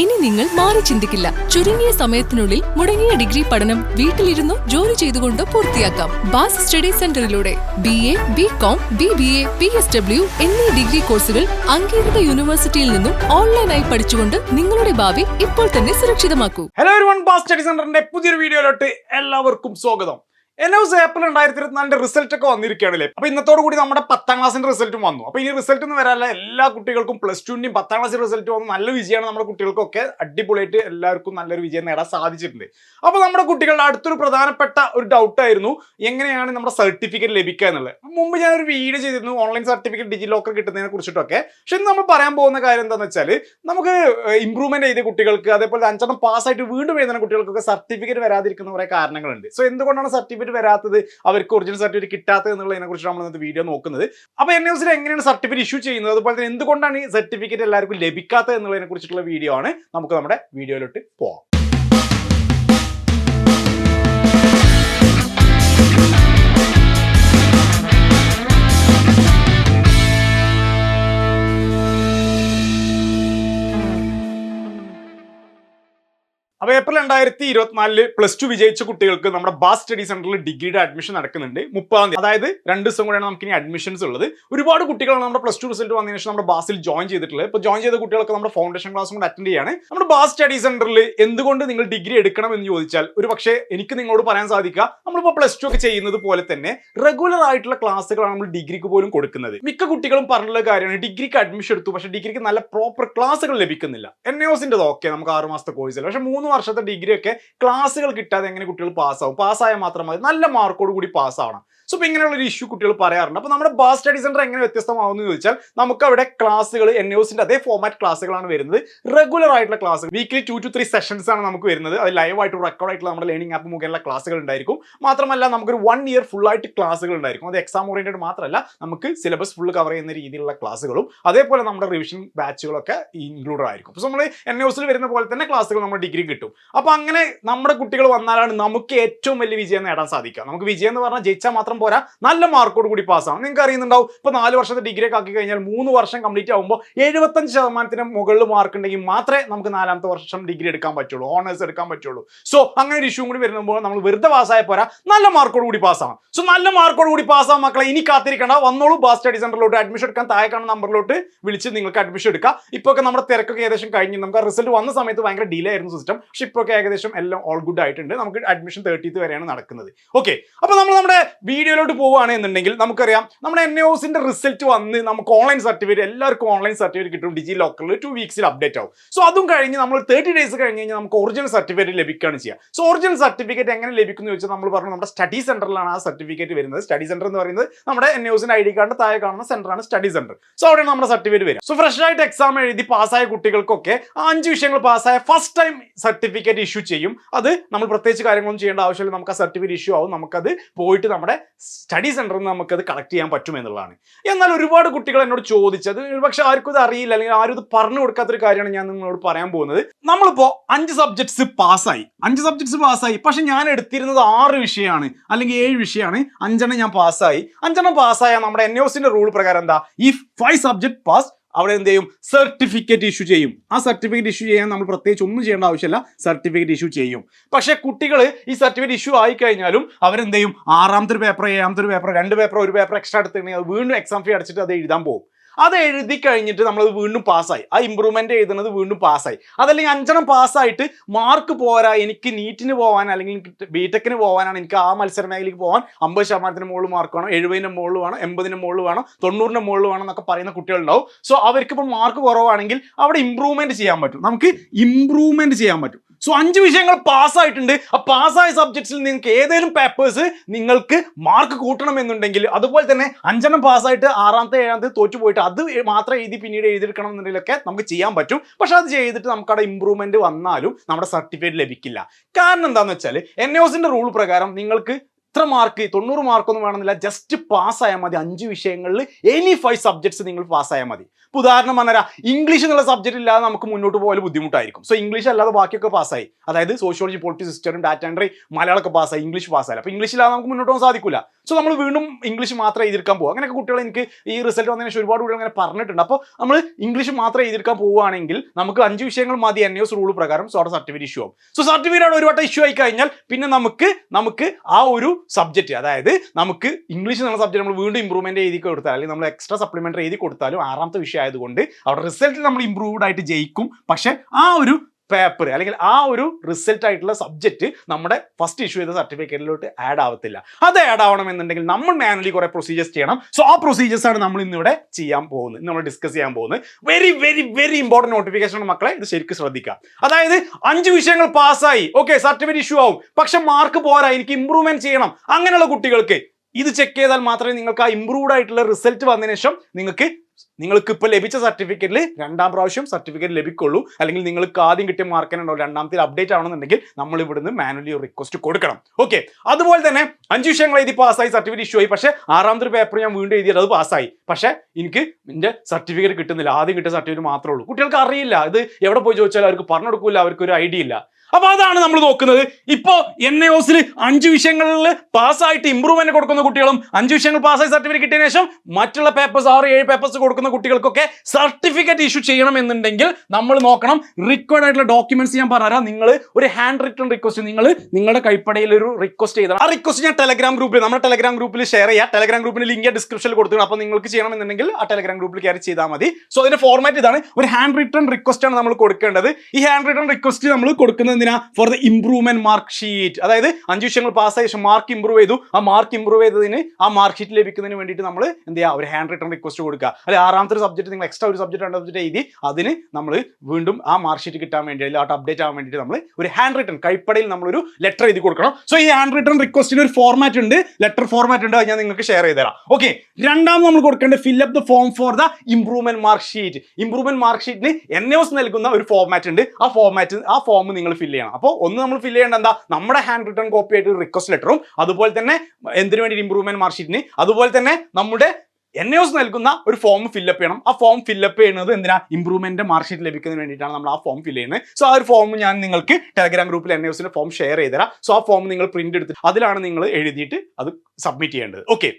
ഇനി നിങ്ങൾ മാറി ചിന്തിക്കില്ല. ചുരുങ്ങിയ സമയത്തിനുള്ളിൽ മുടങ്ങിയ ഡിഗ്രി പഠനം വീട്ടിലിരുന്നോ ജോലി ചെയ്തുകൊണ്ടോ പൂർത്തിയാക്കാം. ബാസ് study സെന്ററിലൂടെ B A B com B B A P S W എന്നീ ഡിഗ്രി കോഴ്സുകൾ അംഗീകൃത യൂണിവേഴ്സിറ്റിയിൽ നിന്നും ഓൺലൈനായി പഠിച്ചുകൊണ്ട് നിങ്ങളുടെ ഭാവി ഇപ്പോൾ തന്നെ സുരക്ഷിതമാക്കൂ. ഹലോ ബാസ് സ്റ്റഡി സെന്ററിന്റെ പുതിയൊരു വീഡിയോയിലോട്ട് എല്ലാവർക്കും സ്വാഗതം. എൻ എസ് ഏപ്രിൽ രണ്ടായിരത്തി ഇരുപത്തിനാലിന്റെ റിസൾട്ട് ഒക്കെ വന്നിരിക്കുകയാണല്ലേ? അപ്പൊ ഇന്നത്തോടു കൂടി നമ്മുടെ പത്താം ക്ലാസ്സിന്റെ റിസൾട്ടും വന്നു. അപ്പൊ ഇനി റിസൾട്ട് എന്ന് വരാനുള്ള എല്ലാ കുട്ടികൾക്കും പ്ലസ് ടുവിന്റെയും പത്താം ക്ലാസ് റിസൾട്ട് വന്നു നല്ല വിജയമാണ് നമ്മുടെ കുട്ടികൾക്കൊക്കെ. അടിപൊളിയായിട്ട് എല്ലാവർക്കും നല്ലൊരു വിജയം നേടാൻ സാധിച്ചിട്ടുണ്ട്. അപ്പൊ നമ്മുടെ കുട്ടികളുടെ അടുത്തൊരു പ്രധാനപ്പെട്ട ഒരു ഡൗട്ട് ആയിരുന്നു എങ്ങനെയാണ് നമ്മുടെ സർട്ടിഫിക്കറ്റ് ലഭിക്കുക എന്നുള്ളത്? മുമ്പ് ഞാൻ ഒരു വീഡിയോ ചെയ്തിരുന്നു ഓൺലൈൻ സർട്ടിഫിക്കറ്റ് ഡിജി ലോക്കർ കിട്ടുന്നതിനെ കുറിച്ചിട്ടൊക്കെ. പക്ഷെ ഇന്ന് നമ്മൾ പറയാൻ പോകുന്ന കാര്യം എന്താണെന്ന് വെച്ചാൽ നമുക്ക് ഇമ്പ്രൂവ്മെന്റ് ചെയ്ത കുട്ടികൾക്ക് അതേപോലെ അഞ്ചെണ്ണം പാസ്സായിട്ട് വീണ്ടും എഴുതുന്ന കുട്ടികൾക്കൊക്കെ സർട്ടിഫിക്കറ്റ് വരാതിരിക്കുന്ന കുറെ കാരണങ്ങളുണ്ട്. സോ എന്തുകൊണ്ടാണ് സർട്ടിഫിക്കറ്റ് വരാത്തത് അവർക്ക് ഒറിജിനൽ സർട്ടിഫിക്കറ്റ് കിട്ടാത്തത് എന്നുള്ളതിനെ കുറിച്ച് നമ്മൾ ഇന്നത്തെ വീഡിയോ നോക്കുന്നത്. അപ്പോൾ എൻ എസിൽ എങ്ങനെയാണ് സർട്ടിഫിക്കറ്റ് ഇഷ്യൂ ചെയ്യുന്നത്? അതുപോലെ തന്നെ എന്തുകൊണ്ടാണ് ഈ സർട്ടിഫിക്കറ്റ് എല്ലാവർക്കും ലഭിക്കാത്തത് എന്നുള്ളതിനെ കുറിച്ചിട്ടുള്ള വീഡിയോ ആണ്. നമുക്ക് നമ്മുടെ വീഡിയോയിലോട്ട് പോവാം. ഏപ്രിൽ രണ്ടായിരത്തി ഇരുപത്തിനാലിൽ പ്ലസ് ടു വിജയിച്ച കുട്ടികൾക്ക് നമ്മുടെ ബാസ് സ്റ്റഡി സെന്ററിൽ ഡിഗ്രിയുടെ അഡ്മിഷൻ നടക്കുന്നുണ്ട്. മുപ്പതാം തീയതി അതായത് രണ്ട് ദിവസം കൂടെയാണ് നമുക്ക് ഇനി അഡ്മിഷൻസ് ഉള്ളത്. ഒരുപാട് കുട്ടികളാണ് നമ്മുടെ പ്ലസ് ടു റിസൾട്ട് വന്നതിന് ശേഷം നമ്മുടെ ബാസിൽ ജോയിൻ ചെയ്തിട്ടുള്ളത്. ഇപ്പോൾ ജോയിൻ ചെയ്ത കുട്ടികൾക്ക് നമ്മുടെ ഫൗണ്ടേഷൻ ക്ലാസ് കൂടെ അറ്റൻഡ് ചെയ്യാണ്. നമ്മുടെ ബാസ് സ്റ്റഡി സെന്ററിൽ എന്തുകൊണ്ട് നിങ്ങൾ ഡിഗ്രി എടുക്കണം എന്ന് ചോദിച്ചാൽ ഒരു പക്ഷേ എനിക്ക് നിങ്ങളോട് പറയാൻ സാധിക്കുക നമ്മളിപ്പോൾ പ്ലസ് ടു ഒക്കെ ചെയ്യുന്നത് പോലെ തന്നെ റെഗുലർ ആയിട്ടുള്ള ക്ലാസ്സുകളാണ് നമ്മൾ ഡിഗ്രിക്ക് പോലും കൊടുക്കുന്നത്. മിക്ക കുട്ടികളും പറഞ്ഞുള്ള കാര്യമാണ് ഡിഗ്രിക്ക് അഡ്മിഷൻ എടുത്തു പക്ഷേ ഡിഗ്രിക്ക് നല്ല പ്രോപ്പർ ക്ലാസ്സുകൾ ലഭിക്കുന്നില്ല. എൻ എസിന്റെ ഓക്കെ നമുക്ക് ആറ് മാസത്തെ കോഴ്സില്ല പക്ഷേ മൂന്ന് വർഷത്തെ ഡിഗ്രി ഒക്കെ ക്ലാസ്സുകൾ കിട്ടാതെ എങ്ങനെ കുട്ടികൾ പാസ്സാവും പാസ്സായാൽ മാത്രം മതി. നല്ല മാർക്കോട് കൂടി പാസ്സാവണം സോ ഇപ്പോൾ ഇങ്ങനെയുള്ള ഒരു ഇഷ്യൂ കുട്ടികൾ പറയാറുണ്ട്. അപ്പോൾ നമ്മുടെ ബാസ് സ്റ്റഡി സെന്റർ എങ്ങനെ വ്യത്യസ്തമാവുമെന്ന് ചോദിച്ചാൽ നമുക്ക് അവിടെ ക്ലാസ്സുകൾ എൻ എസിന്റെ അതേ ഫോമാറ്റ് ക്ലാസ്സുകളാണ് വരുന്നത്. റെഗുലർ ആയിട്ടുള്ള class weekly two to three sessions ആണ് നമുക്ക് വരുന്നത്. അത് ലൈവ് ആയിട്ട് റെക്കോർഡ് ആയിട്ടുള്ള നമ്മുടെ ലേണിംഗ് ആപ്പ് മുഖേനുള്ള ക്ലാസ്സുകൾ ഉണ്ടായിരിക്കും. മാത്രമല്ല നമുക്കൊരു വൺ ഇയർ ഫുൾ ആയിട്ട് ക്ലാസ്സുകൾ ഉണ്ടായിരിക്കും. അത് എക്സാം ഓറിയന്റഡ് മാത്രമല്ല നമുക്ക് സിലബസ് ഫുൾ കവർ ചെയ്യുന്ന രീതിയിലുള്ള ക്ലാസ്സുകളും അതേപോലെ നമ്മുടെ റിവിഷൻ ബാച്ചുകളൊക്കെ ഇൻക്ലൂഡഡ് ആയിരിക്കും. സോ നമ്മൾ എൻ എസിൽ വരുന്ന പോലെ തന്നെ ക്ലാസ്സുകൾ നമ്മുടെ ഡിഗ്രി കിട്ടും. അപ്പോൾ അങ്ങനെ നമ്മുടെ കുട്ടികൾ വന്നാലാണ് നമുക്ക് ഏറ്റവും വലിയ വിജയം നേടാൻ സാധിക്കുക. നമുക്ക് വിജയം എന്ന് പറഞ്ഞാൽ ജയിച്ചാൽ മാത്രം പോരാ നല്ല മാർക്കോട് കൂടി പാസ്സാവും നിങ്ങൾക്ക് അറിയുന്നുണ്ടാവും ഇപ്പൊ നാല് വർഷത്തെ ഡിഗ്രി ഒക്കെ ആക്കി കഴിഞ്ഞാൽ മൂന്ന് വർഷം കംപ്ലീറ്റ് ആകുമ്പോൾ എഴുപത്തഞ്ച് ശതമാനത്തിന് മുകളിൽ മാർക്ക് ഉണ്ടെങ്കിൽ മാത്രമേ നമുക്ക് നാലാമത്തെ വർഷം ഡിഗ്രി എടുക്കാൻ പറ്റുള്ളൂ ഓണേഴ്സ് എടുക്കാൻ പറ്റുള്ളൂ. സോ അങ്ങനെ ഒരു ഇഷ്യൂ കൂടി വരുമ്പോൾ നമ്മൾ വെറുതെ പാസ്സായ പോരാ നല്ല മാർക്കോട് കൂടി പാസ്സാവും സോ നല്ല മാർക്കോട് കൂടി പാസ്സാവും മക്കളെ ഇനി കാത്തിരിക്കേണ്ട. വന്നോളൂ ബാസ് സ്റ്റഡി സെന്ററിലോട്ട് അഡ്മിഷൻ എടുക്കാൻ താഴെ കാണുന്ന നമ്പറിലോട്ട് വിളിച്ച് നിങ്ങൾക്ക് അഡ്മിഷൻ എടുക്കാം. ഒക്കെ നമ്മുടെ തിരക്കൊക്കെ ഏകദേശം കഴിഞ്ഞു. നമുക്ക് റിസൾട്ട് വന്ന സമയത്ത് ഭയങ്കര ഡിലേ ആയിരുന്നു സിസ്റ്റം പക്ഷെ ഇപ്പോൾ ഒക്കെ ഏകദേശം എല്ലാം ഓൾ ഗുഡ് ആയിട്ടുണ്ട്. നമുക്ക് അഡ്മിഷൻ തേർട്ടീത്ത് വരെയാണ് നടക്കുന്നത്. ഓക്കെ അപ്പോൾ നമ്മൾ നമ്മുടെ വീഡിയോയിലോട്ട് പോവുകയാണ് എന്നുണ്ടെങ്കിൽ നമുക്കറിയാം നമ്മുടെ എൻ എസിന്റെ റിസൾട്ട് വന്ന് നമുക്ക് ഓൺലൈൻ സർട്ടിഫിക്കറ്റ് എല്ലാവർക്കും ഓൺലൈൻ സർട്ടിഫിക്കറ്റ് കിട്ടും. ഡിജി ലോക്കറിൽ ടു വീക്സിൽ അപ്ഡേറ്റ് ആവും. സോ അതും കഴിഞ്ഞ് നമ്മൾ തേർട്ടി ഡേയ്സ് കഴിഞ്ഞ് കഴിഞ്ഞാൽ നമുക്ക് ഒറിജിനൽ സർട്ടിഫിക്കറ്റ് ലഭിക്കുകയാണ് ചെയ്യുക സോ ഒറിജിനൽ സർട്ടിഫിക്കറ്റ് എങ്ങനെ ലഭിക്കുന്നു ചോദിച്ചാൽ നമ്മൾ പറഞ്ഞു നമ്മുടെ സ്റ്റഡി സെന്ററിലാണ് ആ സർട്ടിഫിക്കറ്റ് വരുന്നത്. സ്റ്റഡി സെന്റർ എന്ന് പറയുന്നത് നമ്മുടെ എൻ എസിന്റെ ഐ ഡി കാർഡിന്റെ താഴെ കാണുന്ന സെന്ററാണ് സ്റ്റഡി സെന്റർ സോ അവിടെയാണ് നമ്മുടെ സർട്ടിഫിക്കറ്റ് വരിക. സോ ഫ്രഷ് ആയിട്ട് എക്സാം എഴുതി പാസ്സായ കുട്ടികൾക്കൊക്കെ ആ അഞ്ച് വിഷയങ്ങൾ പാസ്സായ ഫസ്റ്റ് ടൈം സർട്ടിഫിക്കറ്റ് ഇഷ്യൂ ചെയ്യും. അത് നമ്മൾ പ്രത്യേകിച്ച് കാര്യങ്ങളൊന്നും ചെയ്യേണ്ട ആവശ്യമില്ല. നമുക്ക് ആ സർട്ടിഫിക്കറ്റ് ഇഷ്യൂ ആവും. നമുക്കത് പോയിട്ട് നമ്മുടെ സ്റ്റഡി സെന്ററിൽ നിന്ന് നമുക്കത് കളക്ട് ചെയ്യാൻ പറ്റും എന്നുള്ളതാണ്. എന്നാൽ ഒരുപാട് കുട്ടികൾ എന്നോട് ചോദിച്ചത് പക്ഷെ ആർക്കും ഇത് അറിയില്ല അല്ലെങ്കിൽ ആരും ഇത് പറഞ്ഞു കൊടുക്കാത്തൊരു കാര്യമാണ് ഞാൻ നിങ്ങളോട് പറയാൻ പോകുന്നത്. നമ്മളിപ്പോൾ അഞ്ച് സബ്ജക്ട്സ് പാസ്സായി. അഞ്ച് സബ്ജക്ട്സ് പാസ്സായി. പക്ഷെ ഞാൻ എടുത്തിരുന്നത് ആറ് വിഷയമാണ് അല്ലെങ്കിൽ ഏഴ് വിഷയമാണ്. അഞ്ചെണ്ണം ഞാൻ പാസ്സായി. അഞ്ചെണ്ണം പാസ്സായ നമ്മുടെ എൻ ഒസിന്റെ റൂൾ പ്രകാരം എന്താ? ഈ ഫൈവ് സബ്ജക്ട് പാസ് അവിടെ എന്ത് ചെയ്യും? സർട്ടിഫിക്കറ്റ് ഇഷ്യൂ ചെയ്യും. ആ സർട്ടിഫിക്കറ്റ് ഇഷ്യൂ ചെയ്യാൻ നമ്മൾ പ്രത്യേകിച്ച് ഒന്നും ചെയ്യേണ്ട ആവശ്യമില്ല. സർട്ടിഫിക്കറ്റ് ഇഷ്യൂ ചെയ്യും. പക്ഷേ കുട്ടികൾ ഈ സർട്ടിഫിക്കറ്റ് ഇഷ്യൂ ആയി കഴിഞ്ഞാലും അവരെന്ത് ചെയ്യും? ആറാമത്തെ ഒരു പേപ്പർ ഏഴാമത്തെ ഒരു പേപ്പർ രണ്ട് പേപ്പർ ഒരു പേപ്പർ എക്സ്ട്രാ എടുത്തിട്ടുണ്ടെങ്കിൽ അത് വീണ്ടും എക്സാം ഫീ അടച്ചിട്ട് അത് എഴുതാൻ പോകും. അത് എഴുതി കഴിഞ്ഞിട്ട് നമ്മളത് വീണ്ടും പാസ്സായി. ആ ഇമ്പ്രൂവ്മെന്റ് എഴുതുന്നത് വീണ്ടും പാസ്സായി. അതല്ലെങ്കിൽ അഞ്ചെണ്ണം പാസ്സായിട്ട് മാർക്ക് പോരാ എനിക്ക് നീറ്റിന് പോകാൻ അല്ലെങ്കിൽ ബിടെക്കിന് പോകാനാണ് എനിക്ക് ആ മത്സര മേഖലയ്ക്ക് പോകാൻ അമ്പത് ശതമാനത്തിന് മുകളിൽ മാർക്ക് വേണം എഴുപതിന്റെ മുകളിൽ വേണം എൺപതിന്റെ മുകളിൽ വേണം തൊണ്ണൂറിന്റെ മുകളിൽ വേണം എന്നൊക്കെ പറയുന്ന കുട്ടികളുണ്ടാവും. സോ അവർക്ക് ഇപ്പോൾ മാർക്ക് കുറവാണെങ്കിൽ അവിടെ ഇമ്പ്രൂവ്മെന്റ് ചെയ്യാൻ പറ്റും. നമുക്ക് ഇമ്പ്രൂവ്മെന്റ് ചെയ്യാൻ പറ്റും. സോ അഞ്ച് വിഷയങ്ങൾ പാസ്സായിട്ടുണ്ട്. ആ പാസ്സായ സബ്ജക്ട്സിൽ നിങ്ങൾക്ക് ഏതെങ്കിലും പേപ്പേഴ്സ് നിങ്ങൾക്ക് മാർക്ക് കൂട്ടണം എന്നുണ്ടെങ്കിൽ അതുപോലെ തന്നെ അഞ്ചെണ്ണം പാസ്സായിട്ട് ആറാമത്തെ ഏഴാമത്തെ തോറ്റു പോയിട്ട് അത് മാത്രം എഴുതി പിന്നീട് എഴുതിയെടുക്കണം എന്നുണ്ടെങ്കിലൊക്കെ നമുക്ക് ചെയ്യാൻ പറ്റും. പക്ഷെ അത് ചെയ്തിട്ട് നമുക്ക് അവിടെ ഇമ്പ്രൂവ്മെന്റ് വന്നാലും നമ്മുടെ സർട്ടിഫിക്കറ്റ് ലഭിക്കില്ല. കാരണം എന്താണെന്ന് വെച്ചാൽ എൻ ഒസിന്റെ റൂൾ പ്രകാരം നിങ്ങൾക്ക് ഇത്ര മാർക്ക് തൊണ്ണൂറ് മാർക്കൊന്നും വേണമെന്നില്ല. ജസ്റ്റ് പാസ്സായാൽ മതി. അഞ്ച് വിഷയങ്ങളിൽ എനി ഫൈവ് സബ്ജക്ട്സ് നിങ്ങൾ പാസ്സായാൽ മതി. ഇപ്പോൾ ഉദാഹരണം പറഞ്ഞാൽ ഇംഗ്ലീഷ് എന്നുള്ള സബ്ജക്റ്റ് ഇല്ലാതെ നമുക്ക് മുന്നോട്ട് പോയാൽ ബുദ്ധിമുട്ടായിരിക്കും. സോ ഇംഗ്ലീഷ് അല്ലാതെ ബാക്കിയൊക്കെ പാസ്സായി അതായത് സോഷ്യോളജി പൊളിറ്റിക്സ് ഹിസ്റ്ററും ഡാറ്റ എൻട്രി മലയാളമൊക്കെ പാസ്സായി ഇംഗ്ലീഷ് പാസ്സായി അപ്പോൾ ഇംഗ്ലീഷ് ഇല്ലാതെ നമുക്ക് മുന്നോട്ട് പോകാൻ സാധിക്കില്ല സോ നമ്മൾ വീണ്ടും ഇംഗ്ലീഷ് മാത്രം എഴുതിയെടുക്കാൻ പോകും അങ്ങനെയൊക്കെ കുട്ടികൾ എനിക്ക് ഈ റിസൾട്ട് വന്നതിന് ശേഷം ഒരുപാട് കുട്ടികൾ അങ്ങനെ പറഞ്ഞിട്ടുണ്ട്. അപ്പോൾ നമ്മൾ ഇംഗ്ലീഷ് മാത്രം എഴുതിയെടുക്കാൻ പോവുകയാണെങ്കിൽ നമുക്ക് അഞ്ച് വിഷയങ്ങൾ മതി എൻ എസ് റൂൾ പ്രകാരം. സോ അവിടെ സർട്ടിഫിക്കറ്റ് ഇഷ്യൂ ആവും. സോ സർട്ടിഫിക്കറ്റ് അവിടെ ഒരു വട്ടം ഇഷ്യൂ ആയി കഴിഞ്ഞാൽ പിന്നെ നമുക്ക് നമുക്ക് ആ ഒരു സബ്ജക്റ്റ് അതായത് നമുക്ക് ഇംഗ്ലീഷ് എന്നുള്ള സബ്ജക്റ്റ് നമ്മൾ വീണ്ടും ഇമ്പ്രൂവ്മെന്റ് എഴുതി കൊടുത്താൽ അല്ലെങ്കിൽ നമ്മൾ എക്സ്ട്രാ സപ്ലിമെന്ററി എഴുതി കൊടുത്താലും ആറാമത്തെ വിഷയം ആയതുകൊണ്ട് അവിടെ റിസൾട്ടിൽ നമ്മൾ ഇമ്പ്രൂവ്ഡ് ആയിട്ട് ജയിക്കും. പക്ഷെ ആ ഒരു പേപ്പർ അല്ലെങ്കിൽ ആ ഒരു റിസൾട്ട് ആയിട്ടുള്ള സബ്ജക്റ്റ് നമ്മുടെ ഫസ്റ്റ് ഇഷ്യൂ ചെയ്ത സർട്ടിഫിക്കറ്റിലോട്ട് ആഡ് ആവത്തില്ല. അത് ആഡ് ആവണമെന്നുണ്ടെങ്കിൽ നമ്മൾ മാനുവലി കുറെ പ്രൊസീജിയേഴ്സ് ചെയ്യണം. സോ ആ പ്രൊസീജിയേഴ്സ് ആണ് നമ്മൾ ഇന്നിവിടെ ചെയ്യാൻ പോകുന്നത്. നമ്മൾ ഡിസ്കസ് ചെയ്യാൻ പോകുന്നത്. Very very very important notification മക്കളെ ഇത് ശരിക്കും ശ്രദ്ധിക്കുക അതായത് അഞ്ച് വിഷയങ്ങൾ പാസ്സായി. ഓക്കെ സർട്ടിഫിക്കറ്റ് ഇഷ്യൂ ആവും. പക്ഷെ മാർക്ക് പോരാ എനിക്ക് ഇമ്പ്രൂവ്മെന്റ് ചെയ്യണം. അങ്ങനെയുള്ള കുട്ടികൾക്ക് ഇത് ചെക്ക് ചെയ്താൽ മാത്രമേ നിങ്ങൾക്ക് ആ ഇമ്പ്രൂവ്ഡ് ആയിട്ടുള്ള റിസൾട്ട് വന്നതിന് ശേഷം നിങ്ങൾക്ക് നിങ്ങൾക്ക് ഇപ്പോൾ ലഭിച്ച സർട്ടിഫിക്കറ്റിൽ രണ്ടാം പ്രാവശ്യം സർട്ടിഫിക്കറ്റ് ലഭിക്കുള്ളൂ. അല്ലെങ്കിൽ നിങ്ങൾക്ക് ആദ്യം കിട്ടിയ മാർക്കിനുണ്ടോ രണ്ടാമത്തിൽ അപ്ഡേറ്റ് ആവണമെന്നുണ്ടെങ്കിൽ നമ്മൾ ഇവിടുന്ന് മാനുവലി റിക്വസ്റ്റ് കൊടുക്കണം. ഓക്കെ അതുപോലെ തന്നെ അഞ്ച് വിഷയങ്ങൾ എഴുതി പാസ്സായി സർട്ടിഫിക്കറ്റ് ഇഷ്യൂ ആയി. പക്ഷേ ആറാമത്തെ പേപ്പർ ഞാൻ വീണ്ടും എഴുതിയത് അത് പാസ്സായി പക്ഷേ എനിക്ക് എന്റെ സർട്ടിഫിക്കറ്റ് കിട്ടുന്നില്ല. ആദ്യം കിട്ടിയ സർട്ടിഫിക്കറ്റ് മാത്രമേ ഉള്ളൂ. കുട്ടികൾക്ക് അറിയില്ല. ഇത് എവിടെ പോയി ചോദിച്ചാൽ അവർക്ക് പറഞ്ഞു കൊടുക്കില്ല അവർക്ക് ഒരു ഐഡിയ ഇല്ല. അപ്പൊ അതാണ് നമ്മൾ നോക്കുന്നത്. ഇപ്പോ എൻ എ ഒസിൽ അഞ്ച് വിഷയങ്ങളിൽ പാസ്സായിട്ട് ഇമ്പ്രൂവ്മെന്റ് കൊടുക്കുന്ന കുട്ടികളും അഞ്ച് വിഷയങ്ങൾ പാസ്സായി സർട്ടിഫിക്കറ്റ് കിട്ടിയ ശേഷം മറ്റുള്ള പേപ്പേഴ്സ് ആറ് ഏഴ് പേപ്പേഴ്സ് കൊടുക്കുന്ന കുട്ടികൾക്കൊക്കെ സർട്ടിഫിക്കറ്റ് ഇഷ്യൂ ചെയ്യണം എന്നുണ്ടെങ്കിൽ നമ്മൾ നോക്കണം. റിക്വയർഡ് ആയിട്ടുള്ള ഡോക്യുമെന്റ്സ് ഞാൻ പറഞ്ഞുതരാം. നിങ്ങൾ ഒരു ഹാൻഡ് റിട്ടൺ റിക്വസ്റ്റ് നിങ്ങൾ നിങ്ങളുടെ കൈപ്പടയിൽ ഒരു റിക്വസ്റ്റ് ചെയ്താൽ ആ റിക്വസ്റ്റ് ഞാൻ ടെലഗ്രാം ഗ്രൂപ്പിൽ നമ്മുടെ ടെലഗ്രാം ഗ്രൂപ്പിൽ ഷെയർ ചെയ്യാം. ടെലഗ്രാം ഗ്രൂപ്പിന്റെ ലിങ്ക് ഡിസ്ക്രിപ്ഷനിൽ കൊടുത്തു അപ്പോൾ നിങ്ങൾക്ക് ചെയ്യണം എന്നുണ്ടെങ്കിൽ ആ ടെലഗ്രാം ഗ്രൂപ്പിൽ കയറി ചെയ്താൽ മതി. സോ അതിന്റെ ഫോർമാറ്റ് ഇതാണ്. ഒരു ഹാൻഡ് റിട്ടൺ റിക്വസ്റ്റ് ആണ് നമ്മൾ കൊടുക്കേണ്ടത്. ഈ ഹാൻഡ് റിട്ടൺ റിക്വസ്റ്റ് നമ്മൾ കൊടുക്കുന്നത് എന്തിനാ? For the improvement mark sheet അതായത് അഞ്ച് വിഷയങ്ങൾ പാസ്സായ ശേഷം മാർക്ക് ഇംപ്രൂവ് ചെയ്തു. ആ മാർക്ക് ഇംപ്രൂവ് ചെയ്തതിന് ആ മാർക്ക് ഷീറ്റ് ലഭിക്കുന്നതിന് വേണ്ടിയിട്ട് നമ്മൾ എന്ത് ചെയ്യുക? ഒരു ഹാൻഡ് റിട്ടൺ റിക്വസ്റ്റ് കൊടുക്കുക. അല്ലെങ്കിൽ ആറാമത്തെ സബ്ജക്ട് നിങ്ങൾ എക്സ്ട്രാ ഒരു സബ്ജക്ട് രണ്ട് സബ്ജക്ട് എഴുതി അതിന് നമ്മൾ വീണ്ടും ആ മാർക്ക് ഷീറ്റ് കിട്ടാൻ വേണ്ടി അല്ലെങ്കിൽ ആ അപ്ഡേറ്റ് ആവാൻ വേണ്ടിയിട്ട് നമ്മൾ ഒരു ഹാൻഡ് റിട്ടൺ കൈപ്പടയിൽ നമ്മളൊരു ലെറ്റർ എഴുതി കൊടുക്കണം. സോ ഈ ഹാൻഡ് റിട്ടൺ റിക്വസ്റ്റിന് ഒരു ഫോർമാറ്റ് ഉണ്ട്. ലെറ്റർ ഫോർമാറ്റ് ഉണ്ട്. അത് ഞാൻ നിങ്ങൾക്ക് ഷെയർ ചെയ്ത് തരാം ഓക്കെ രണ്ടാമത് നമ്മൾ കൊടുക്കേണ്ടത് fill up the form for the improvement mark sheet improvement mark ഷീറ്റിന് N S നൽകുന്ന ഒരു ഫോർമാറ്റ് ഉണ്ട്. ആ ഫോർമാറ്റ് ആ ഫോം നിങ്ങൾ ഫിൽ ചെയ്യണം. അപ്പോൾ ഒന്ന് നമ്മൾ ഫില്ല് ചെയ്യേണ്ട എന്താ? നമ്മുടെ ഹാൻഡ് റിട്ടേൺ കോപ്പി ആയിട്ട് റിക്വസ്റ്റ് ലെറ്ററും അതുപോലെ തന്നെ എന്തിനു വേണ്ടി ഇംപ്രൂവ്മെന്റ് മാർക്ക് ഷീറ്റിന് അതുപോലെ തന്നെ നമ്മുടെ എൻ എസ് നൽകുന്ന ഒരു ഫോം ഫില്ലപ്പ് ചെയ്യണം. ആ ഫോം ഫില്ലപ്പ് ചെയ്യുന്നത് എന്തിനാ? ഇംപ്രൂവ്മെന്റ് മാർക്ക് ഷീറ്റ് ലഭിക്കുന്നതിന് വേണ്ടിയിട്ടാണ് നമ്മൾ ആ ഫോം ഫില്ല് ചെയ്യുന്നത്. സോ ആ ഒരു ഫോം ഞാൻ നിങ്ങൾക്ക് ടെലഗ്രാം ഗ്രൂപ്പിൽ എൻ എസിന്റെ ഫോം ഷെയർ ചെയ്തുതരാം. സോ ആ ഫോം നിങ്ങൾ പ്രിന്റ് എടുത്ത് അതിലാണ് നിങ്ങൾ എഴുതിയിട്ട് അത് സബ്മിറ്റ് ചെയ്യേണ്ടത്. ഓക്കെ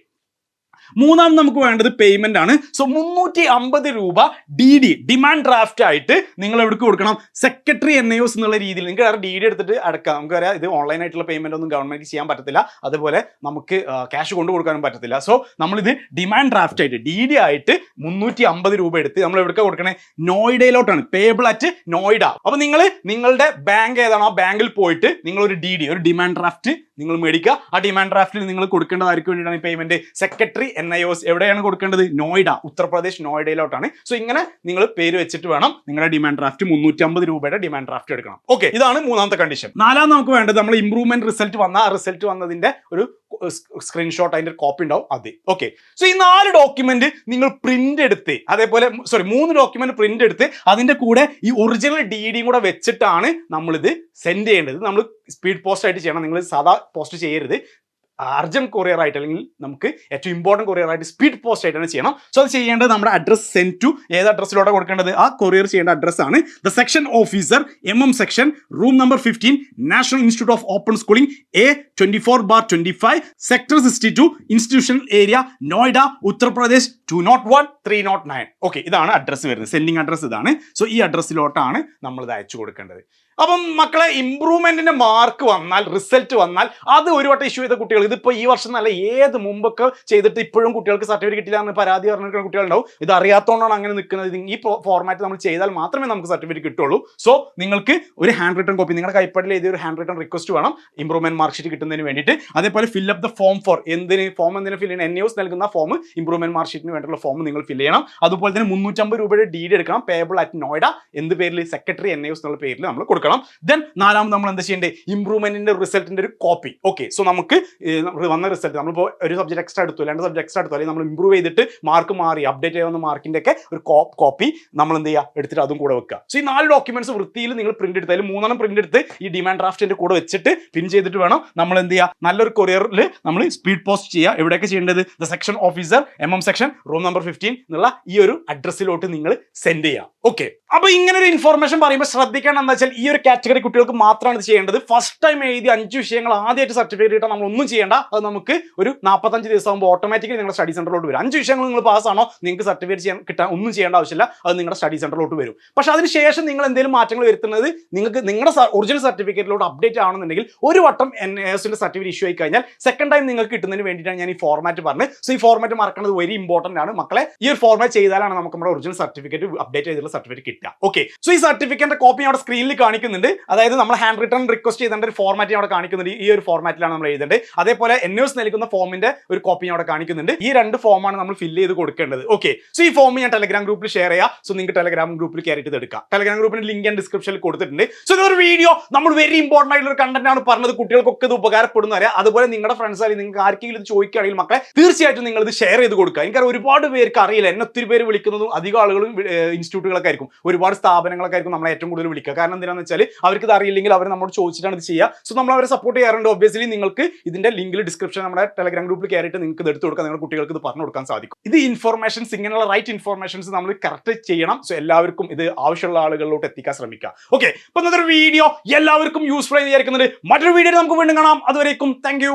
മൂന്നാം നമുക്ക് വേണ്ടത് പേയ്മെന്റ് ആണ്. സോ മുന്നൂറ്റി അമ്പത് രൂപ ഡി ഡി ഡിമാൻഡ് ഡ്രാഫ്റ്റ് ആയിട്ട് നിങ്ങൾ എവിടേക്ക് കൊടുക്കണം? സെക്രട്ടറി എൻ ഐ എന്നുള്ള രീതിയിൽ നിങ്ങൾക്ക് ഡി ഡി എടുത്തിട്ട് അടക്കാം. നമുക്കറിയാം ഇത് ഓൺലൈൻ ആയിട്ടുള്ള പേയ്മെന്റ് ഒന്നും ഗവൺമെന്റ് ചെയ്യാൻ പറ്റത്തില്ല. അതുപോലെ നമുക്ക് ക്യാഷ് കൊണ്ടു കൊടുക്കാനും പറ്റത്തില്ല. സോ നമ്മളിത് ഡിമാൻഡ് ഡ്രാഫ്റ്റ് ആയിട്ട് ഡി ഡി ആയിട്ട് മുന്നൂറ്റി അമ്പത് രൂപ എടുത്ത് നമ്മൾ എവിടേക്ക് കൊടുക്കണേ? നോയിഡയിലോട്ടാണ്. Payable at Noida. അപ്പൊ നിങ്ങൾ നിങ്ങളുടെ ബാങ്ക് ഏതാണോ ആ ബാങ്കിൽ പോയിട്ട് നിങ്ങൾ ഒരു ഡി ഡി ഒരു ഡിമാൻഡ് ഡ്രാഫ്റ്റ് നിങ്ങൾ മേടിക്കുക. ആ ഡിമാൻഡ് ഡ്രാഫ്റ്റിൽ നിങ്ങൾ കൊടുക്കേണ്ടതായിരിക്കും വേണ്ടിയിട്ടാണ് ഈ payment secretary N I OS എവിടെയാണ് കൊടുക്കേണ്ടത്? നോയിഡ ഉത്തർപ്രദേശ് നോയിഡയിലോട്ടാണ്. സോ ഇങ്ങനെ നിങ്ങൾ പേര് വെച്ചിട്ട് വേണം നിങ്ങളുടെ ഡിമാൻഡ് ഡ്രാഫ്റ്റ് മുന്നൂറ്റി അമ്പത് രൂപയുടെ ഡിമാൻഡ് ഡ്രാഫ്റ്റ് എടുക്കണം. ഓക്കെ ഇതാണ് മൂന്നാമത്തെ കണ്ടീഷൻ നാലാം നമുക്ക് വേണ്ടത് നമ്മൾ ഇംപ്രൂവ്മെന്റ് റിസൾട്ട് വന്ന ആ റിസൾട്ട് വന്നതിന്റെ ഒരു സ്ക്രീൻഷോട്ട് അതിന്റെ കോപ്പി ഉണ്ടാവും. അത്. ഓക്കെ സോ ഈ നാല് ഡോക്യുമെന്റ് നിങ്ങൾ പ്രിന്റ് എടുത്ത് അതേപോലെ സോറി മൂന്ന് ഡോക്യുമെന്റ് പ്രിന്റ് എടുത്ത് അതിന്റെ കൂടെ ഈ ഒറിജിനൽ ഡി ഡിയും കൂടെ വെച്ചിട്ടാണ് നമ്മളിത് സെൻഡ് ചെയ്യേണ്ടത്. നമ്മൾ സ്പീഡ് പോസ്റ്റ് ആയിട്ട് ചെയ്യണം. നിങ്ങൾ സാധാ പോസ്റ്റ് ചെയ്യരുത്. അർജന്റ് കൊറിയർ ആയിട്ട് അല്ലെങ്കിൽ നമുക്ക് ഏറ്റവും ഇമ്പോർട്ടന്റ് കൊറിയർ ആയിട്ട് സ്പീഡ് പോസ്റ്റ് ആയിട്ടാണ് ചെയ്യണം. സോ അത് ചെയ്യേണ്ടത് നമ്മുടെ അഡ്രസ് സെൻഡ് ടു ഏത് അഡ്രസ്സിലൂടെ കൊടുക്കേണ്ടത്? ആ കൊറിയർ ചെയ്യേണ്ട അഡ്രസ് ആണ് the section officer M M section room number fifteen national institute of open schooling A twenty four bar twenty five sector sixty two institutional area Noida Uttar Pradesh two nought one three nought nine okay ഇതാണ് address വരുന്നത്. Sending address ഇതാണ്. So ഈ അഡ്രസ്സിലോട്ടാണ് നമ്മൾ ഇത് അയച്ചു കൊടുക്കേണ്ടത്. അപ്പം മക്കളെ ഇമ്പ്രൂവ്മെന്റിന്റെ മാർക്ക് വന്നാൽ റിസൾട്ട് വന്നാൽ അത് ഒരു വട്ടം ഇഷ്യൂ ചെയ്ത കുട്ടികൾ. ഇതിപ്പോൾ ഈ വർഷം നല്ല ഏത് മുമ്പൊക്കെ ചെയ്തിട്ട് ഇപ്പോഴും കുട്ടികൾക്ക് സർട്ടിഫിക്കറ്റ് കിട്ടില്ല എന്ന് പരാതി പറഞ്ഞിരിക്കുന്ന കുട്ടികളുണ്ടാവും. ഇത് അറിയാത്തതുകൊണ്ടാണ് അങ്ങനെ നിൽക്കുന്നത് ഈ ഫോർമാറ്റ് നമ്മൾ ചെയ്താൽ മാത്രമേ നമുക്ക് സർട്ടിഫിക്കറ്റ് കിട്ടുള്ളൂ. സോ നിങ്ങൾക്ക് ഒരു ഹാൻഡ് റിട്ടൺ കോപ്പി നിങ്ങളുടെ കൈപ്പടിൽ എഴുതിയ ഒരു ഹാൻഡ് റിട്ടൺ റിക്വസ്റ്റ് വേണം. ഇമ്പ്രൂവ്മെന്റ് മാർക്ക് ഷീറ്റ് കിട്ടുന്നതിന് വേണ്ടിയിട്ട്. അതേപോലെ fill up the form for എന്തിന് ഫോം എന്തിന് ഫിൽ ചെയ്യണം? എൻ യൂസ് നൽകുന്ന ഫോം ഇമ്പ്രൂവ്മെന്റ് മാർക്ക് ഷീറ്റിന് വേണ്ടിയുള്ള ഫോം നിങ്ങൾ ഫിൽ ചെയ്യണം. അതുപോലെ തന്നെ മുന്നൂറ്റമ്പത് രൂപയുടെ ഡി ഡി എടുക്കണം. പേബിൾ അറ്റ് നോയിഡ എന്ത് പേരിൽ സെക്രട്ടറി എൻ യൂസ് എന്നുള്ള പേരിൽ നമ്മൾ കൊടുക്കണം. ദെൻ നാലാമത് നമ്മൾ എന്താ ചെയ്യേണ്ടത് ഇമ്പ്രൂവ്മെന്റിന്റെ റിസൾട്ടിന്റെ ഒരു കോപ്പി ഓക്കെ സോ നമുക്ക് വന്ന റിസൾട്ട് നമ്മളിപ്പോൾ ഒരു സബ്ജക്ട് എക്സ്ട്രാ എടുത്തു രണ്ട് സബ്ജക്ട് എക്സ്ട്രാ എടുത്തു അല്ലെങ്കിൽ നമ്മൾ ഇമ്പ്രൂവ് ചെയ്തിട്ട് മാർക്ക് മാറി അപ്ഡേറ്റ് ചെയ്യുന്ന മാർക്കിന്റെ ഒക്കെ ഒരു കോപ്പി നമ്മൾ എന്ത് ചെയ്യുക? എടുത്തിട്ട് അതും കൂടെ വെക്കുക. സോ ഈ നാല് ഡോക്യുമെന്റ്സ് വൃത്തിയിൽ നിങ്ങൾ പ്രിന്റ് എടുത്ത് അതിൽ മൂന്നെണ്ണം പ്രിന്റ് എടുത്ത് ഈ ഡിമാൻഡ് ഡ്രാഫ്റ്റിന്റെ കൂടെ വെച്ചിട്ട് പിൻ ചെയ്തിട്ട് വേണം നമ്മൾ എന്ത് ചെയ്യുക? നല്ലൊരു കൊറിയറിൽ നമ്മൾ സ്പീഡ് പോസ്റ്റ് ചെയ്യുക. എവിടെയൊക്കെ ചെയ്യേണ്ടത്? The section officer M M section room number fifteen എന്നുള്ള ഈ ഒരു അഡ്രസ്സിലോട്ട് നിങ്ങൾ സെൻഡ് ചെയ്യുക. ഓക്കെ അപ്പൊ ഇങ്ങനെ ഒരു ഇൻഫോർമേഷൻ പറയുമ്പോൾ ശ്രദ്ധിക്കണം എന്താ വെച്ചാൽ ഈ ഒരു കാറ്റഗറി കുട്ടികൾക്ക് മാത്രമാണ് ഇത് ചെയ്യേണ്ടത്. ഫസ്റ്റ് ടൈം എഴുതി അഞ്ച് വിഷയങ്ങൾ ആദ്യമായിട്ട് സർട്ടിഫിക്കറ്റ് കിട്ടാൻ നമ്മൾ ഒന്നും ചെയ്യേണ്ട. അത് നമുക്ക് ഒരു നാൽപ്പത്തഞ്ച് ദിവസം ആകുമ്പോൾ ഓട്ടോമാറ്റിക്കലി നിങ്ങളുടെ സ്റ്റഡി സെന്ററിലോട്ട് വരും. അഞ്ച് വിഷയങ്ങൾ നിങ്ങൾ പാസ്സാണോ നിങ്ങൾക്ക് സർട്ടിഫിക്കറ്റ് ചെയ്യാൻ കിട്ടാൻ ഒന്നും ചെയ്യേണ്ട ആവശ്യമില്ല. അത് നിങ്ങളുടെ സ്റ്റഡി സെന്ററിലോട്ട് വരും. പക്ഷെ അതിനുശേഷം നിങ്ങൾ എന്തെങ്കിലും മാറ്റങ്ങൾ വരുത്തുന്നത് നിങ്ങൾക്ക് നിങ്ങളുടെ ഒറിജിനൽ സർട്ടിഫിക്കറ്റിലോട്ട് അപ്ഡേറ്റ് ആവണമെന്നുണ്ടെങ്കിൽ ഒരു വട്ടം എൻ എസിന്റെ സർട്ടിഫിക്കറ്റ് ഇഷ്യൂ ആയി കഴിഞ്ഞാൽ സെക്കൻഡ് ടൈം നിങ്ങൾക്ക് കിട്ടുന്നതിന് വേണ്ടിയിട്ടാണ് ഞാൻ ഈ ഫോർമാറ്റ് പറഞ്ഞത്. സോ ഈ ഫോർമാറ്റ് മറക്കുന്നത് വെരി ഇമ്പോർട്ടന്റ് ആണ്. മക്കളെ ഈ ഒരു ഫോർമാറ്റ് ചെയ്താലാണ് നമുക്ക് നമ്മുടെ ഒറിജിനൽ സർട്ടിഫിക്കറ്റ് അപ്ഡേറ്റ് ചെയ്തിട്ടുള്ള സർട്ടിഫിക്കറ്റ് കിട്ടുക. ഓക്കെ സോ ഈ സർട്ടിഫിക്കറ്റിന്റെ കോപ്പി അവിടെ സ്ക്രീനിൽ കാണിക്കുന്നുണ്ട്. അതായത് നമ്മൾ ഹാൻഡ് റിട്ടേൺ റിക്വസ്റ്റ് ചെയ്തേണ്ട ഒരു ഫോർമാറ്റ് അവിടെ കാണിക്കുന്നുണ്ട്. ഈ ഒരു ഫോർമാറ്റിലാണ് നമ്മൾ എഴുതേണ്ടത്. അതേപോലെ എസ് നൽകുന്ന ഫോമിന്റെ ഒരു കോപ്പി അവിടെ കാണിക്കുന്നുണ്ട്. ഈ രണ്ട് ഫോമാണ് നമ്മൾ ഫില്ല് ചെയ്ത് കൊടുക്കേണ്ടത്. ഓക്കെ സോ ഈ ഫോം ഞാൻ ടെലഗ്രാം ഗ്രൂപ്പിൽ ഷെയർ ചെയ്യാം. സോ നിങ്ങൾക്ക് ടെലഗ്രാം ഗ്രൂപ്പിൽ കയറിയിട്ട് എടുക്കാം. ടെലഗ്രാം ഗ്രൂപ്പിന്റെ ലിങ്ക് ഞാൻ ഡിസ്ക്രിപ്ഷനിൽ കൊടുത്തിട്ടുണ്ട്. സോ ഇതൊരു വീഡിയോ നമ്മൾ വെരി ഇമ്പോർട്ടന്റ് ആയിട്ടുള്ള ഒരു കണ്ടന്റ് ആണ് പറഞ്ഞത്. കുട്ടികൾക്കൊക്കെ ഇത് ഉപകാരപ്പെടുന്ന അറിയാം. അതുപോലെ നിങ്ങളുടെ ഫ്രണ്ട്സ് ആയി നിങ്ങൾക്ക് ആർക്കെങ്കിലും ഇത് ചോദിക്കുകയാണെങ്കിൽ മക്കളെ തീർച്ചയായിട്ടും നിങ്ങൾ ഇത് ഷെയർ ചെയ്ത് കൊടുക്കുക. എനിക്കറിയാം ഒരുപാട് പേർക്ക് അറിയില്ല. എന്നെ ഒത്തിരി പേര് വിളിക്കുന്നതും അധികം ആളുകളും ഇൻസ്റ്റിറ്റ്യൂട്ടുകളൊക്കെ ആയിരിക്കും. ഒരുപാട് സ്ഥാപനങ്ങളൊക്കെ ആയിരിക്കും നമ്മളെ ഏറ്റവും കൂടുതൽ വിളിക്കുക. കാരണം എന്താണെന്ന് വെച്ചാൽ അവർക്ക് ഇത് അറിയില്ലെങ്കിൽ അവർ നമ്മോട് ചോദിച്ചിട്ടാണ് ഇത് ചെയ്യുക. സോ നമ്മൾ അവരെ സപ്പോർട്ട് ചെയ്യാറുണ്ട്. ഒബ്വിയസ്ലി നിങ്ങൾക്ക് ഇതിന്റെ ലിങ്കിൽ ഡിസ്ക്രിപ്ഷൻ നമ്മുടെ ടെലഗ്രാം ഗ്രൂപ്പിൽ കയറിയിട്ട് നിങ്ങൾക്ക് ഇത് എടുത്ത് കൊടുക്കാൻ നിങ്ങളുടെ കുട്ടികൾക്ക് ഇത് പറഞ്ഞു കൊടുക്കാൻ സാധിക്കും. ഇത് ഇൻഫോർമേഷൻസ് ഇങ്ങനെയുള്ള റൈറ്റ് ഇൻഫോർമേഷൻസ് നമ്മൾ കറക്റ്റ് ചെയ്യണം. സോ എല്ലാവർക്കും ഇത് ആവശ്യമുള്ള ആളുകളിലോട്ട് എത്തിക്കാൻ ശ്രമിക്കുക. ഓക്കെ അപ്പൊ ഇന്നത്തെ വീഡിയോ എല്ലാവർക്കും യൂസ്ഫുൾ ആയി വിചാരിക്കുന്നുണ്ട്. മറ്റൊരു വീഡിയോ നമുക്ക് വീണ്ടും കാണാം. അതുവരേക്കും താങ്ക്